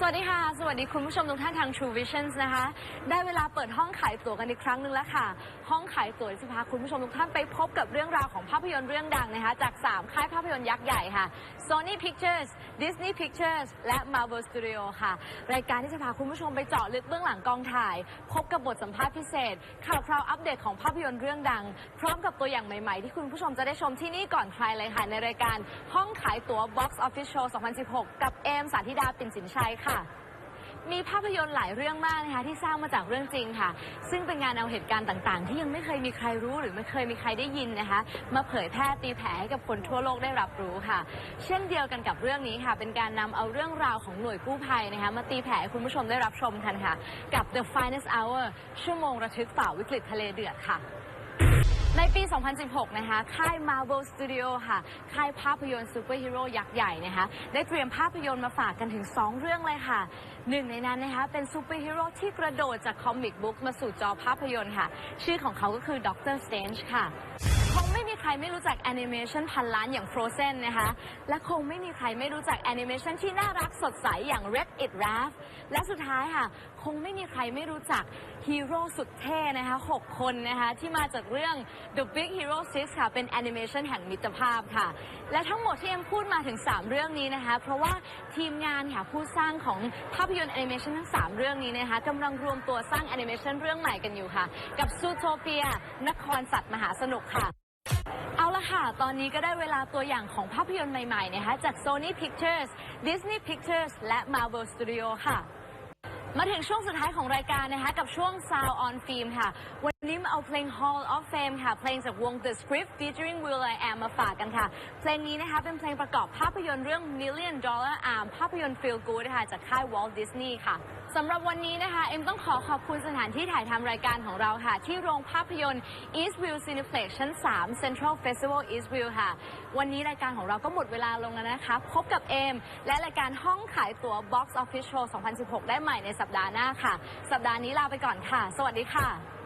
สวัสดีค่ะ สวัสดีคุณผู้ชมทุกท่านทาง True Visions นะคะ ได้เวลาเปิดห้องขายตั๋วกันอีกครั้งหนึ่งแล้วค่ะ ห้องขายตั๋วจะพาคุณผู้ชมทุกท่านไปพบกับเรื่องราวของภาพยนตร์เรื่องดังนะคะ จาก 3 ค่ายภาพยนตร์ยักษ์ใหญ่ค่ะ Sony Pictures Disney Pictures และ Marvel Studio ค่ะ รายการที่จะพาคุณผู้ชมไปเจาะลึกเบื้องหลังกองถ่าย พบกับบทสัมภาษณ์พิเศษ ข่าวคราวอัปเดตของภาพยนตร์เรื่องดัง พร้อมกับตัวอย่างใหม่ ๆ ที่คุณผู้ชมจะได้ชมที่นี่ก่อนใครเลยค่ะในรายการห้องขายตั๋ว Box Office Show 2016 กับเอมสาธิดาปิ่นสินชัยค่ะมีภาพยนตร์หลายเรื่องมากนะคะที่สร้างมาจากเรื่องจริงค่ะ ซึ่งเป็นงานเอาเหตุการณ์ต่างๆ ที่ยังไม่เคยมีใครรู้หรือไม่เคยมีใครได้ยินนะคะ มาเผยแพร่ตีแผ่ให้กับคนทั่วโลกได้รับรู้ค่ะ เช่นเดียวกันกับเรื่องนี้ค่ะ เป็นการนำเอาเรื่องราวของหน่วยกู้ภัยนะคะมาตีแผ่ให้คุณผู้ชมได้รับชมกันค่ะ กับ The Finest Hour ชั่วโมงระทึกฝ่าวิกฤตทะเลเดือดค่ะ ในปี 2016 นะคะ ค่าย Marvel Studio ค่ะ ค่ายภาพยนตร์ซูเปอร์ฮีโร่ยักษ์ใหญ่นะคะ ได้เตรียมภาพยนตร์มาฝากกันถึง 2 เรื่องเลยค่ะ หนึ่งในนั้นนะคะ เป็นซูเปอร์ฮีโร่ที่กระโดดจากคอมิกบุ๊กมาสู่จอภาพยนตร์ค่ะ ชื่อของเขาก็คือด็อกเตอร์สเตนจ์ค่ะ รไม่รู้จักแอนิเมชันพันล้านอย่าง Frozen นะคะ และคงไม่มีใครไม่รู้จักแอนิเมชันที่น่ารักสดใสอย่าง Wreck It Ralph และสุดท้ายค่ะ คงไม่มีใครไม่รู้จักฮีโร่สุดเท่นะคะ 6 คนนะคะ ที่มาจากเรื่อง The Big Hero 6 ค่ะ เป็นแอนิเมชันแห่งมิตรภาพค่ะ และทั้งหมดที่เอ็มพูดมาถึง 3 เรื่องนี้นะคะ เพราะว่าทีมงานค่ะ ผู้สร้างของภาพยนตร์แอนิเมชันทั้ง 3 เรื่องนี้นะคะกำลังรวมตัวสร้างแอนิเมชันเรื่องใหม่กันอยู่ค่ะ กับซูโทเปียนครสัตว์มหาสนุกค่ะ ตอนนี้ก็ได้เวลาตัวอย่างของภาพยนตร์ใหม่ๆนะคะจาก Sony Pictures Disney Pictures และ Marvel Studio ค่ะ มาถึงช่วงสุดท้ายของรายการนะคะกับช่วง Sound on Film ค่ะวันนี้มาเอาเพลง Hall of Fame ค่ะ เพลงจากวง The Script featuring Will I Am มาฝากกันค่ะ เพลงนี้นะคะเป็นเพลงประกอบภาพยนตร์เรื่อง Million Dollar Arm ภาพยนตร์ Feel Good ค่ะจากค่าย Walt Disney ค่ะสำหรับวันนี้นะคะ เอ็มต้องขอขอบคุณสถานที่ถ่ายทำรายการของเราค่ะ ที่โรงภาพยนตร์ Eastview Cineplex ชั้น 3 Central Festival Eastview ค่ะ วันนี้รายการของเราก็หมดเวลาลงแล้วนะคะ พบกับเอมและรายการห้องขายตั๋ว Box Office Show 2016 ได้ใหม่ในสัปดาห์หน้าค่ะ สัปดาห์นี้ลาไปก่อนค่ะ สวัสดีค่ะ